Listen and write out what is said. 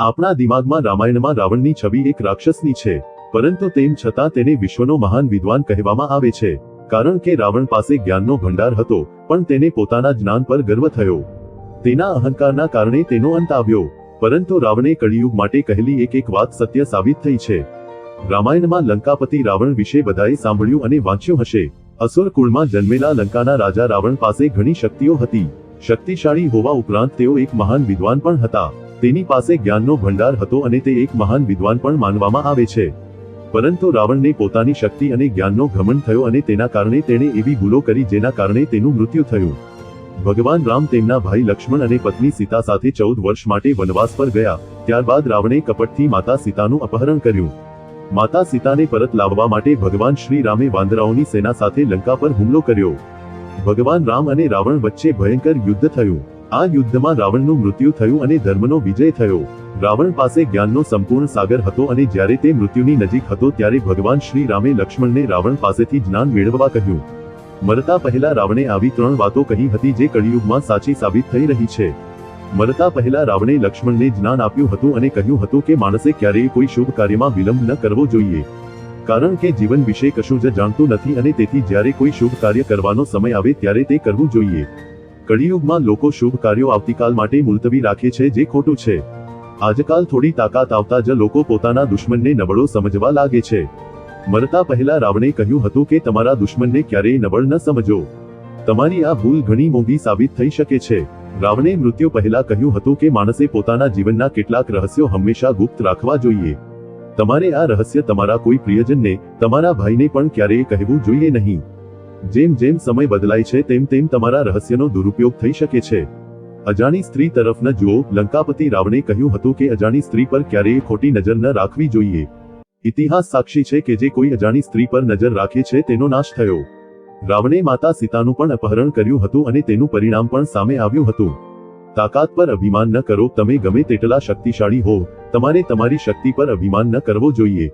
આપણા દિમાગમાં રામાયણમાં રાવણની છબી એક રાક્ષસની છે, પરંતુ તેમ છતાં તેને વિશ્વનો મહાન વિદ્વાન કહેવામાં આવે છે, કારણ કે રાવણ પાસે જ્ઞાનનો ભંડાર હતો, પણ તેને પોતાના જ્ઞાન પર ગર્વ થયો. તેના અહંકારના કારણે તેનો અંત આવ્યો, પરંતુ રાવણે કળિયુગ માટે કહેલી એક એક વાત સત્ય સાબિત થઈ છે. રામાયણમાં લંકાપતિ રાવણ વિશે બધાએ સાંભળ્યું અને વાંચ્યું હશે. અસુર કુળમાં જન્મેલા લંકાના રાજા રાવણ પાસે ઘણી શક્તિઓ હતી. શક્તિશાળી હોવા ઉપરાંત તેઓ એક મહાન વિદ્વાન પણ હતા. તેની પાસે જ્ઞાનનો ભંડાર હતો અને તે એક મહાન વિદ્વાન પણ માનવામાં આવે છે. પરંતુ રાવણને પોતાની શક્તિ અને જ્ઞાનનો ઘમંડ થયો અને તેના કારણે તેણે એવી ભૂલો કરી જેના કારણે તેનું મૃત્યુ થયું. ભગવાન રામ તેમના ભાઈ લક્ષ્મણ અને પત્ની સીતા સાથે ચૌદ વર્ષ માટે વનવાસ પર ગયા, ત્યારબાદ રાવણે કપટથી માતા સીતાનું અપહરણ કર્યું. માતા સીતાને પરત લાવવા માટે ભગવાન શ્રી રામે વાંદરાઓની સેના સાથે લંકા પર હુમલો કર્યો. ભગવાન રામ અને રાવણ વચ્ચે ભયંકર યુદ્ધ થયું. આ યુદ્ધમાં રાવણનું મૃત્યુ થયું અને ધર્મનો વિજય થયો. રાવણ પાસે જ્ઞાનનો સંપૂર્ણ સાગર હતો અને જ્યારે તે મૃત્યુની નજીક હતો ત્યારે ભગવાન શ્રી રામે લક્ષ્મણને રાવણ પાસેથી જ્ઞાન મેળવવા કહ્યું. મરતા પહેલા રાવણે આવી ત્રણ વાતો કહી હતી જે કળિયુગમાં સાચી સાબિત થઈ રહી છે. મરતા પહેલા રાવણે લક્ષ્મણને જ્ઞાન આપ્યું હતું અને કહ્યું હતું કે માણસે ક્યારેય કોઈ શુભ કાર્યમાં વિલંબ ન કરવો જોઈએ. કારણ કે જીવન વિશે કશું જ જાણતું નથી અને તેથી જ્યારે કોઈ શુભ કાર્ય કરવાનો સમય આવે ત્યારે તે કરવું જોઈએ. કળિયુગમાં લોકો શુભ કાર્યો આવતીકાલ માટે મુલતવી રાખે છે જે ખોટું છે. આજકાલ થોડી તાકાત આવતા જ લોકો પોતાના દુશ્મનને નબળો સમજવા લાગે છે. મરતા પહેલા રાવણે કહ્યું હતું કે તમારા દુશ્મનને ક્યારેય નબળ ન સમજો. તમારી આ ભૂલ ઘણી મોંઘી સાબિત થઈ શકે છે. રાવણે મૃત્યુ પહેલા કહ્યું હતું કે માણસે પોતાના જીવનના કેટલાક રહસ્યો હંમેશા ગુપ્ત રાખવા જોઈએ. તમારે આ રહસ્ય તમારા કોઈ પ્રિયજનને, તમારા ભાઈને પણ ક્યારેય કહેવું જોઈએ નહીં. જેમ જેમ સમય બદલાય છે તેમ તેમ તમારા રહસ્યનો દુરુપયોગ થઈ શકે છે. અજાણી સ્ત્રી તરફ ન જુઓ. લંકાપતિ રાવણે કહ્યું હતું કે અજાણી સ્ત્રી પર ક્યારેય ખોટી નજર ન રાખવી જોઈએ. ઇતિહાસ સાક્ષી છે કે જે કોઈ અજાણી સ્ત્રી પર નજર રાખે છે તેનો નાશ થયો. રાવણે માતા સીતાનું પણ અપહરણ કર્યું હતું અને તેનું પરિણામ પણ સામે આવ્યું હતું. તાકાત પર અભિમાન ન કરો. તમે ગમે તેટલા શક્તિશાળી હો. તમારે તમારી શક્તિ પર અભિમાન ન કરવો જોઈએ.